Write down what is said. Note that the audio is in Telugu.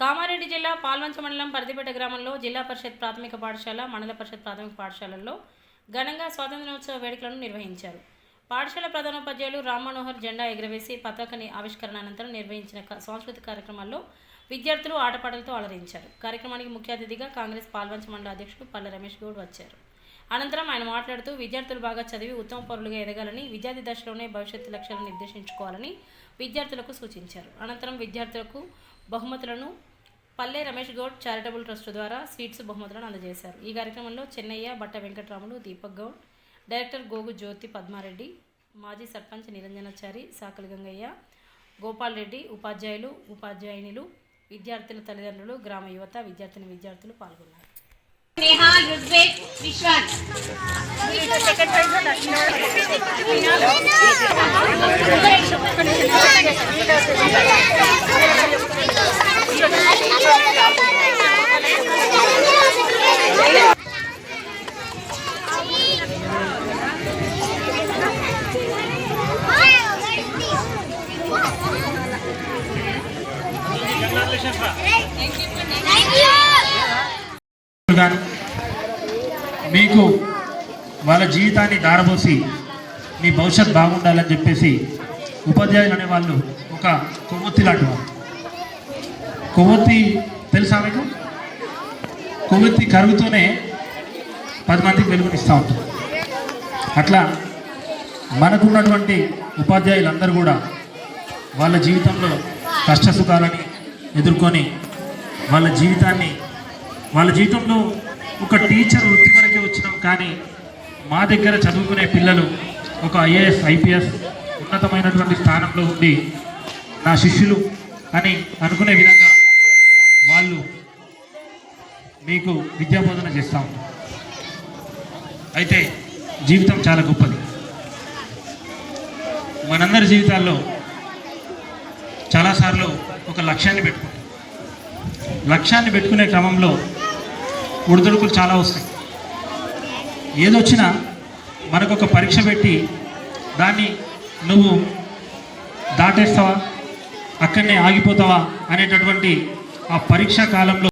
కామారెడ్డి జిల్లా పాల్వంచ మండలం పరిధిపేట గ్రామంలో జిల్లా పరిషత్ ప్రాథమిక పాఠశాల మండల పరిషత్ ప్రాథమిక పాఠశాలల్లో ఘనంగా స్వాతంత్ర్యోత్సవ వేడుకలను నిర్వహించారు. పాఠశాల ప్రధానోపాధ్యాయులు రామ్ మనోహర్ జెండా ఎగురవేసి పతాకని ఆవిష్కరణ అనంతరం నిర్వహించిన సాంస్కృతిక కార్యక్రమాల్లో విద్యార్థులు ఆటపాటలతో అలరించారు. కార్యక్రమానికి ముఖ్య అతిథిగా కాంగ్రెస్ పాల్వంచ మండల అధ్యక్షుడు పల్లె రమేష్ గౌడ్ వచ్చారు. అనంతరం ఆయన మాట్లాడుతూ విద్యార్థులు బాగా చదివి ఉత్తమ పౌరులుగా ఎదగాలని విద్యార్థి దశలోనే భవిష్యత్తు లక్ష్యాలను నిర్దేశించుకోవాలని విద్యార్థులకు సూచించారు. అనంతరం విద్యార్థులకు బహుమతులను పల్లె రమేష్ గౌడ్ చారిటబుల్ ట్రస్ట్ ద్వారా స్వీట్స్ బహుమతులను అందజేశారు. ఈ కార్యక్రమంలో చెన్నయ్య బట్ట వెంకటరాములు దీపక్ గౌడ్ డైరెక్టర్ గోగు జ్యోతి పద్మారెడ్డి మాజీ సర్పంచ్ నిరంజనాచారి సాకలి గంగయ్య గోపాల్ రెడ్డి ఉపాధ్యాయులు ఉపాధ్యాయునిలు విద్యార్థుల తల్లిదండ్రులు గ్రామ యువత విద్యార్థిని విద్యార్థులు పాల్గొన్నారు. విశ్వాస్. మీకు వాళ్ళ జీవితాన్ని దారబోసి మీ భవిష్యత్ బాగుండాలని చెప్పేసి ఉపాధ్యాయులు అనేవాళ్ళు ఒక కొవ్వొత్తి లాంటి వాళ్ళు కొవ్వొత్తి తెలుసా మీకు? కొవ్వొత్తి కరుగుతూనే పది మందికి వెలుగునిస్తూ ఉంటుంది అట్లా మనకున్నటువంటి ఉపాధ్యాయులందరూ కూడా వాళ్ళ జీవితంలో కష్ట సుఖాలని ఎదుర్కొని వాళ్ళ జీవితాన్ని వాళ్ళ జీవితంలో ఒక టీచర్ వృత్తి వరకే వచ్చినాం. కానీ మా దగ్గర చదువుకునే పిల్లలు ఒక ఐఏఎస్ ఐపీఎస్ ఉన్నతమైనటువంటి స్థానంలో ఉండి నా శిష్యులు అని అనుకునే విధంగా వాళ్ళు మీకు విద్యాబోధన చేస్తూ ఉంటారు అయితే జీవితం చాలా గొప్పది. మనందరి జీవితాల్లో చాలాసార్లు ఒక లక్ష్యాన్ని పెట్టుకుంటాం. లక్ష్యాన్ని పెట్టుకునే క్రమంలో ఒడిదుడుకులు చాలా వస్తాయి. ఏదొచ్చినా మనకు ఒక పరీక్ష పెట్టి దాన్ని నువ్వు దాటేస్తావా? అక్కడనే ఆగిపోతావా? అనేటటువంటి ఆ పరీక్షా కాలంలో